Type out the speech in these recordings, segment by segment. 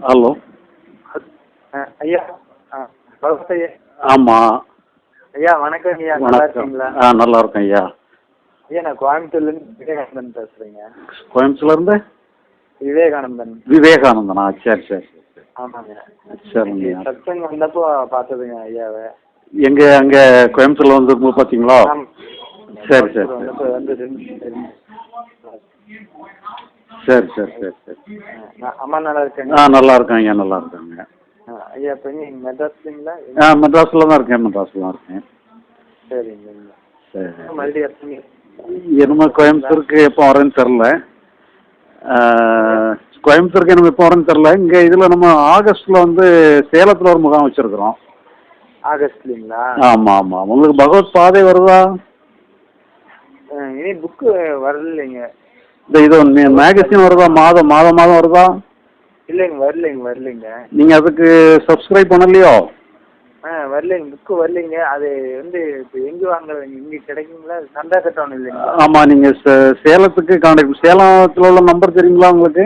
Hello. ஐயா ஆமாம் ஐயா. வணக்கம் ஐயா. நல்லா இருக்கீங்களா? ஆ நல்லா இருக்கேன் ஐயா. ஐயா நான் கோயம்புத்தூர்லேருந்து விவேகானந்தன் பேசுகிறேங்க கோயம்புத்தூர்லேருந்து? விவேகானந்தன். விவேகானந்தனா? சரி சரி. ஆமாங்க. சரிங்க. சத்சங் வந்தப்போ பார்த்ததுங்க ஐயாவை. எங்கே அங்கே கோயம்புத்தூரில் வந்து பார்த்தீங்களா? ஆமா. சரி சரி சரி சரி சரி சரி. நான் அம்மா நல்லா இருக்கேங்க? ஆ நல்லா இருக்கேன் ஐயா நல்லா இருக்காங்க. ஐயா இப்போ எங்க மெட்ராஸ்லீங்களா? ஆ மெட்ராஸில் தான் இருக்கேன் மெட்ராஸில் தான் இருக்கேன். சரிங்க சரி மறுபடியும் எப்பங்க என்னமோ கோயம்புத்தூருக்கு எப்போ வரேன்னு தெரில கோயம்புத்தூருக்கு நம்ம எப்போ வரேன்னு தெரில இங்கே இதில் நம்ம ஆகஸ்ட்டில் வந்து சேலத்தில் ஒரு முகாம் வச்சுருக்குறோம். ஆகஸ்ட்லீங்களா? ஆமாம் ஆமாம் உங்களுக்கு பகவத் பாதை வருதா? இனி புக்கு வரலைங்க. இந்த இது மேகசின் வருதா? மாதம் மாதம் மாதம் வருதா? இல்லைங்க வரலைங்க வரலைங்க. நீங்கள் அதுக்கு சப்ஸ்கிரைப் பண்ணலையோ? ஆ வரலைங்க புக்கு வரலைங்க. அது வந்து இப்போ எங்கே வாங்குறதுங்க இங்கே கிடைக்குங்களா? சந்தா கட்டணும் இல்லைங்களா? ஆமாம் நீங்கள் சேலத்துக்கு காண்டாக்ட் சேலத்தில் உள்ள நம்பர் தெரியுங்களா உங்களுக்கு?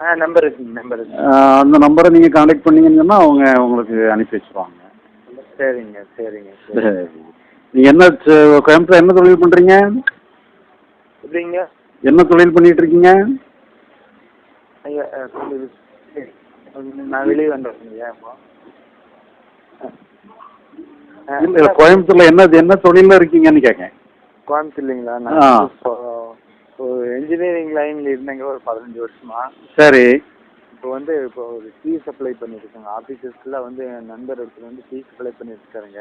ஆ நம்பர் இருக்குங்க நம்பர் இருக்குங்க அந்த நம்பரை நீங்கள் காண்டாக்ட் பண்ணீங்கன்னு சொன்னால் அவங்க உங்களுக்கு அனுப்பி வச்சுருவாங்க. சரிங்க சரிங்க சரி. நீங்கள் என்ன கோயம்புத்தூர் என்ன தொழில் பண்ணுறீங்க எப்படிங்க? என்ன தொழில் பண்ணிட்டு இருக்கீங்க ஐயா ஆ, சரி. நான் வெளியே வந்துடுறேங்க ஐயா இப்போ. ஆ, கோயம்புத்தூர்ல என்ன என்ன தொழில்ல இருக்கீங்கன்னு கேட்கேன் கோயம்புத்தூர்லைங்களா? ஆ. நான் ஒரு இன்ஜினியரிங் லைனில் இருந்தேங்க ஒரு பதினஞ்சு வருஷமா. சரி. இப்போ வந்து இப்போ ஒரு டீ சப்ளை பண்ணியிருக்கேங்க ஆஃபீஸஸ்க்குலாம் வந்து என் நண்பர் ஒருத்தர் வந்து டீ சப்ளை பண்ணியிருக்காருங்க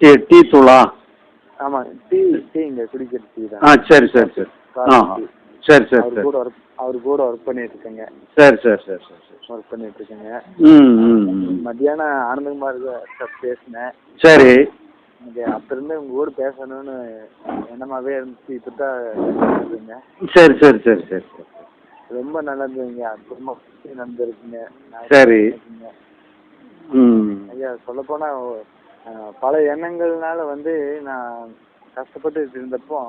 டீ டீ தூளா? ஆமாம் டீ டீ இங்கே குடிக்கிற டீ ஆ தான் சரி சரி சரி. ஆ சரி சரி அவர் சரி. கூட அவர் கூட ஒர்க் பண்ணிட்டு இருக்கேங்க சரி சரி சரி சரி. ஒர்க் பண்ணிட்டு இருக்கேங்க. மத்தியானம் ஆனந்தகுமார் சார் பேசினேன். சரி. எனக்கு அப்ப இருந்து உங்க கூட பேசணும்னு எண்ணமாவே இருந்துச்சு. இப்போ தான் சரி சரி சரி சரி சரி. ரொம்ப நல்லா இருந்ததுங்க அற்புதமா நடந்திருக்குங்க. சரி. ஐயா சொல்லப்போனா பல எண்ணங்கள்னால வந்து நான் கஷ்டப்பட்டு இருந்தப்போ.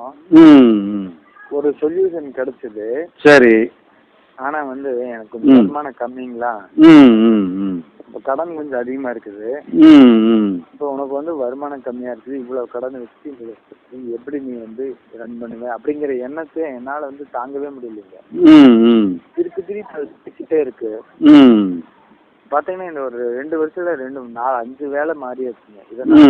ஒரு சொல்யூஷன் கிடைச்சது. சரி. ஆனா வந்து எனக்கு. வருமானம் கம்மிங்களா? இப்போ கடன் கொஞ்சம் அதிகமா இருக்குது. இப்போ உனக்கு வந்து வருமானம் கம்மியா இருக்குது. இவ்வளவு கடன் வச்சு எப்படி நீ வந்து ரன் பண்ணுவ? அப்படிங்கிற எண்ணத்தை என்னால வந்து தாங்கவே முடியலைங்க. திருப்பி திருப்பி இருக்கு. பாத்தீங்கன்னா இந்த ஒரு ரெண்டு வருஷத்துல ரெண்டு நாலு அஞ்சு வேலை மாறியாச்சுங்க. இதனால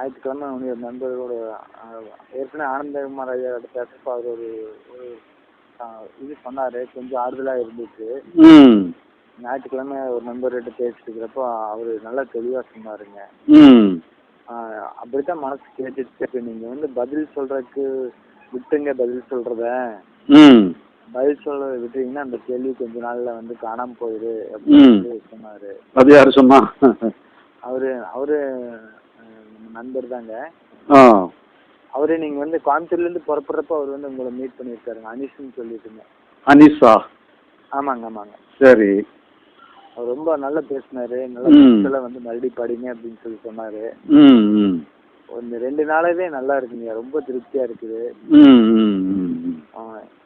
ஞாயிற்றுக்கிழமை ஒரு நண்பர்களோட ஏற்கனவே ஆனந்தகுமார் ஐயா பேசுறப்ப அவர் ஒரு இது சொன்னாரு கொஞ்சம் ஆறுதலா இருந்துச்சு. ஞாயிற்றுக்கிழமை ஒரு நண்பர்கிட்ட பேசிட்டு இருக்கிறப்போ அவர் நல்லா தெளிவா சொன்னாருங்க. அப்படித்தான் மனசு கேட்டுச்சு. இப்ப நீங்க வந்து பதில் சொல்றதுக்கு விட்டுங்க பதில் சொல்றத. பதில் சொல்றத விட்டீங்கன்னா அந்த கேள்வி கொஞ்ச நாள்ல வந்து காணாம போயிரு அப்படின்னு. சொல்லி சொன்னாரு. அது யார் சொன்னா? அவரு அவரு நண்பர் தாங்க அவரு நீங்க வந்து கோயம்புத்தூர்ல இருந்து புறப்படுறப்ப அவர் வந்து உங்களை மீட் பண்ணியிருக்காருங்க. அனிஷ்னு சொல்லிட்டுங்க. அனிஷா? ஆமாங்க ஆமாங்க. சரி. அவர் ரொம்ப நல்லா பேசினாரு. நல்ல வந்து மறுபடியும் படிங்க அப்படின்னு சொல்லி சொன்னாரு. ஒரு ரெண்டு நாளாவே நல்லா இருக்குங்க. ரொம்ப திருப்தியா இருக்குது.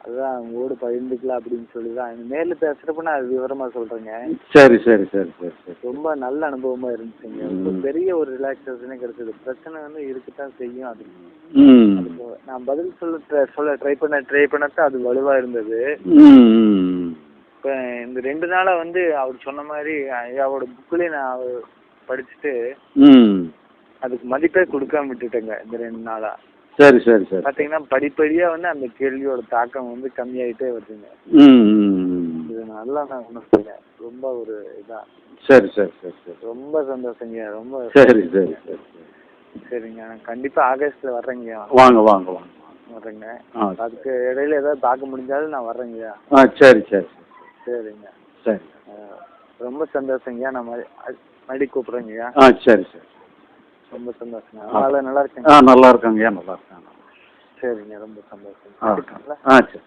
அதுதான் உங்களோட பகிர்ந்துக்கலாம் அப்படின்னு சொல்லி தான் நேரில் பேசுறப்ப நான் விவரமா சொல்றேங்க. சரி சரி சரி சரி ரொம்ப நல்ல அனுபவமா இருந்துச்சுங்க. ரொம்ப. பெரிய ஒரு ரிலாக்ஸேஷனே கிடைச்சது. பிரச்சனை வந்து இருக்கத்தான் செய்யும் அது. நான் பதில் சொல்ல சொல்ல ட்ரை பண்ண ட்ரை பண்ணத்தான் அது வலுவா இருந்தது. இப்போ இந்த ரெண்டு நாளா வந்து அவர் சொன்ன மாதிரி ஐயாவோட புக்லயே நான் படிச்சுட்டு அதுக்கு மதிப்பே கொடுக்காம விட்டுட்டேங்க இந்த ரெண்டு நாளா. சரி சரி சரி. பாத்தீங்கன்னா படிப்படியா வந்து அந்த கேள்வியோட தாக்கம் வந்து கம்மியாயிட்டே வருதுங்க. இது நல்லா நான் உணர்ந்தேங்க ரொம்ப ஒரு இதா. சரி சரி சரி சரி. ரொம்ப சந்தோஷங்க ரொம்ப சரி சரி சரி சரி. சரிங்க நான் கண்டிப்பா ஆகஸ்ட்ல வர்றேங்க. வாங்க வாங்க வாங்க. வர்றேங்க. அதுக்கு இடையில ஏதாவது பார்க்க முடிஞ்சாலும் நான் வர்றேங்கய்யா ஆ சரி சரி சரிங்க. சரி. ரொம்ப சந்தோஷங்கய்யா நான் மறு- அ- மறுபடியும் கூப்பிடுறேங்கய்யா ஆ சரி சரி. ரொம்ப சந்தோஷங்க அதனால நல்லா ஆ இருக்கேங்க நல்லா இருக்காங்கய்யா நல்லா இருக்காங்க. சரிங்க ரொம்ப சந்தோஷம். ஆ? ஆ சரி.